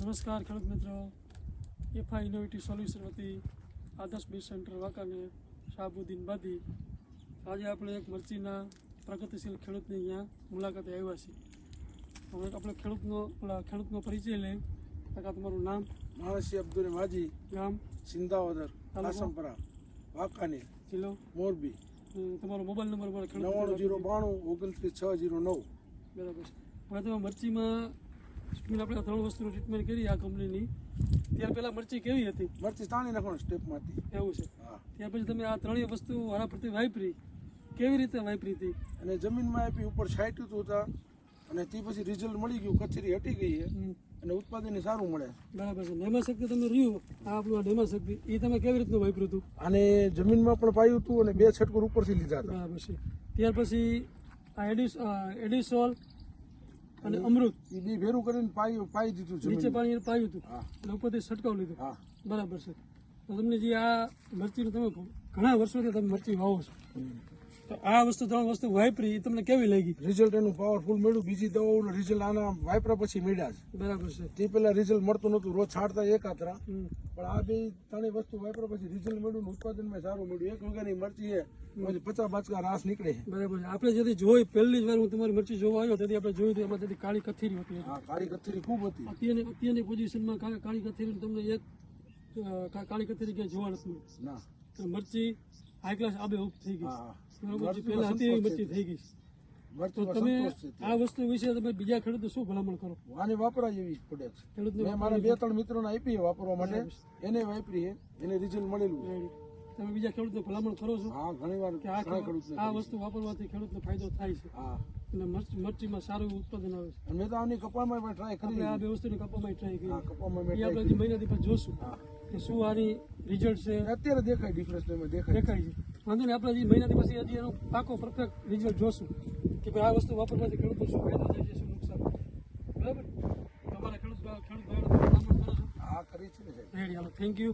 નમસ્કાર ખેડૂત મિત્રો. એફઆઈ ઇનોવેટિવ સોલ્યુશન વતી આદર્શ બીજ સેન્ટર વાકાને શાહબુદ્દીન બાદી. આજે આપણે એક મરચીના પ્રગતિશીલ ખેડૂતની અહીંયા મુલાકાતે આવ્યા છીએ. હવે આપણે ખેડૂતનો પેલા ખેડૂતનો પરિચય લઈએ. કાકા તમારું નામ? માણસી અબ્દુલ માજી. ગામ? સિંધાવદર? આસમપરા વાકાને જિલ્લો? મોરબી. તમારો મોબાઈલ નંબર પર નવ્વાણું જીરો બાણું ઓગણત્રીસ છ જીરો નવ. બરાબર છે. હવે તમે મરચીમાં ટ્રીટમેન્ટ આપણે ત્રણ વસ્તુ ટ્રીટમેન્ટ કરી આ કંપનીની ત્યાર પહેલાં મરચી કેવી હતી? મરચી તાણી નાખવાનું સ્ટેપમાંથી એવું છે. ત્યાર પછી તમે આ ત્રણેય વસ્તુ વારા પ્રતિ વાપરી. કેવી રીતે વાપરી હતી? અને જમીનમાં આપી ઉપર છાંટ્યું હતું તા અને તે પછી રિઝલ્ટ મળી ગયું કચેરી હટી ગઈ છે. અને ઉત્પાદન સારું મળે બરાબર છે. નેમા શક્તિ તમે રહ્યું આ આપણું નેમા શક્તિ એ તમે કેવી રીતનું વાપર્યું હતું? અને જમીનમાં પણ પાયું હતું અને બે છટકુર ઉપરથી લીધા હતા બરાબર છે. ત્યાર પછી આ એડિસ એડિસોલ અને અમૃત. એ બે ભેરું કરીને પાયું પાઈ દીધું નીચે પાણી પાયું હતું. અને ઉપરથી છંટકાવ લીધો. બરાબર છે. તો તમને જે આ મરચીનું તમે ઘણા વર્ષોથી તમે મરચી વાવો છો. તો આ વસ્તુ ત્રણ વસ્તુ વાપરી એ તમને કેવી લાગી? રિઝલ્ટ એનું પાવરફુલ મળ્યું. બીજી દવાઓનું રિઝલ્ટ આના વાપરા પછી મળ્યા છે બરાબર છે. તે પહેલા રિઝલ્ટ મળતું નહોતું. રોજ છાંટતા એક આતરા. પણ આ બે ત્રણેય વસ્તુ વાપરા પછી રિઝલ્ટ મળ્યું ઉત્પાદનમાં સારું મળ્યું. એક વીઘાની મરચી છે. પછી પચાસ બાચકા રાસ નીકળે છે. બરાબર છે. આપણે જેથી જોઈ પહેલી જ વાર હું તમારી મરચી જોવા આવ્યો તેથી આપણે જોયું એમાં તેથી કાળી કથીરી હતી. હા કાળી કથેરી ખૂબ હતી. અત્યારની અત્યારની પોઝિશનમાં કાળી કથીરી તમને એક કાળી કથીરી ક્યાંય જોવા નથી ના. મરચી હાઈ ક્લાસ આબે ઉપ થઈ ગઈ પહેલા હતી એવી મરચી થઈ ગઈ તો તમે આ વસ્તુ વિશે તમે બીજા ખેડૂતો શું ભલામણ કરો? આને વાપરા જેવી પડે છે. મેં મારા બે ત્રણ મિત્રોને આપી વાપરવા માટે એને વાપરીએ એને રિઝલ્ટ મળેલું તમે બીજા ખેડૂતને ભલામણ કરો છો? હા ઘણી વાર કે આ વસ્તુ વાપરવાથી ખેડૂતને ફાયદો થાય છે. હા. મરચ- મરચીમાં સારું ઉત્પાદન આવે છે. મેં તો આની કપાળમાં પણ ટ્રાય કરી આ બે વસ્તુની કપામાં ટ્રાય કરી હા કપાળમાં મેં આપણે મહિનાથી જોશું. હા. કે શું આની રિઝલ્ટ છે? અત્યારે દેખાય ડિફરન્સ એમાં દેખાય. દેખાય છે. વાંધો નહીં આપણે હજી મહિનાથી પછી હજી એનો પાકો પરફેક્ટ રિઝલ્ટ જોશું. કે ભાઈ આ વસ્તુ વાપરવાથી ખેડૂતો શું ફાયદો થાય છે શું નુકસાન બરાબર? તમારા ખેડૂત ખેડૂત ભલામણ કરો છો હા કરી ને થેન્ક યુ